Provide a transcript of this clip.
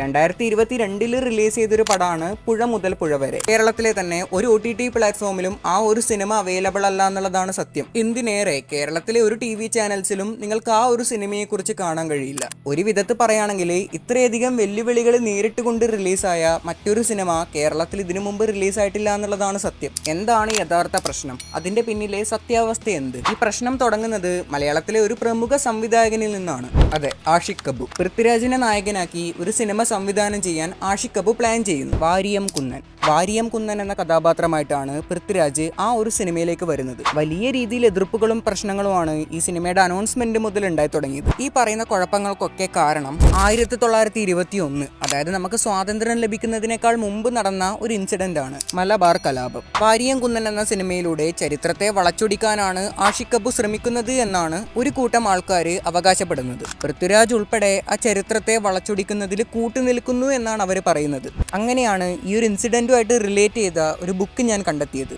രണ്ടായിരത്തി ഇരുപത്തി രണ്ടിൽ റിലീസ് ചെയ്തൊരു പടമാണ് പുഴ മുതൽ പുഴ വരെ. കേരളത്തിലെ തന്നെ ഒരു ഒ ടി ടി പ്ലാറ്റ്ഫോമിലും ആ ഒരു സിനിമ അവൈലബിൾ അല്ല എന്നുള്ളതാണ് സത്യം. എന്തിനേറെ കേരളത്തിലെ ഒരു ടി വി ചാനൽസിലും നിങ്ങൾക്ക് ആ ഒരു സിനിമയെ കുറിച്ച് കാണാൻ കഴിയില്ല. ഒരു വിധത്തിൽ പറയുകയാണെങ്കിൽ ഇത്രയധികം വെല്ലുവിളികൾ നേരിട്ട് കൊണ്ട് റിലീസായ മറ്റൊരു സിനിമ കേരളത്തിൽ ഇതിനു മുമ്പ് റിലീസായിട്ടില്ല എന്നുള്ളതാണ് സത്യം. എന്താണ് യഥാർത്ഥ പ്രശ്നം? അതിന്റെ പിന്നിലെ സത്യാവസ്ഥ എന്ത്? ഈ പ്രശ്നം തുടങ്ങുന്നത് മലയാളത്തിലെ ഒരു പ്രമുഖ സംവിധായകനിൽ നിന്നാണ്. അതെ ആഷിഖ് കബു പൃഥ്വിരാജിനെ നായകനാക്കി ഒരു സിനിമ സംവിധാനം ചെയ്യാൻ ആഷിഖ് പ്ലാൻ ചെയ്യുന്നു. വാരിയം കുന്നൻ. വാരിയം കുന്നൻ എന്ന കഥാപാത്രമായിട്ടാണ് പൃഥ്വിരാജ് ആ ഒരു സിനിമയിലേക്ക് വരുന്നത്. വലിയ രീതിയിൽ എതിർപ്പുകളും പ്രശ്നങ്ങളുമാണ് ഈ സിനിമയുടെ അനൗൺസ്മെന്റ് മുതൽ ഉണ്ടായി തുടങ്ങിയത്. ഈ പറയുന്ന കുഴപ്പങ്ങൾക്കൊക്കെ കാരണം ആയിരത്തി തൊള്ളായിരത്തി ഇരുപത്തി ഒന്ന് അതായത് നമുക്ക് സ്വാതന്ത്ര്യം ലഭിക്കുന്നതിനേക്കാൾ മുമ്പ് നടന്ന ഒരു ഇൻസിഡന്റ് ആണ് മലബാർ കലാപം. വാരിയം കുന്നൻ എന്ന സിനിമയിലൂടെ ചരിത്രത്തെ വളച്ചൊടിക്കാനാണ് ആഷിഖ് ശ്രമിക്കുന്നത് എന്നാണ് ഒരു കൂട്ടം ആൾക്കാർ അവകാശപ്പെടുന്നത്. പൃഥ്വിരാജ് ഉൾപ്പെടെ ആ ചരിത്രത്തെ വളച്ചൊടിക്കുന്നതിൽ കൂട്ടുനിൽക്കുന്നു എന്നാണ് അവർ പറയുന്നത്. അങ്ങനെയാണ് ഈ ഒരു ഇൻസിഡന്റുമായിട്ട് റിലേറ്റ് ചെയ്ത ഒരു ബുക്ക് ഞാൻ കണ്ടെത്തിയത്.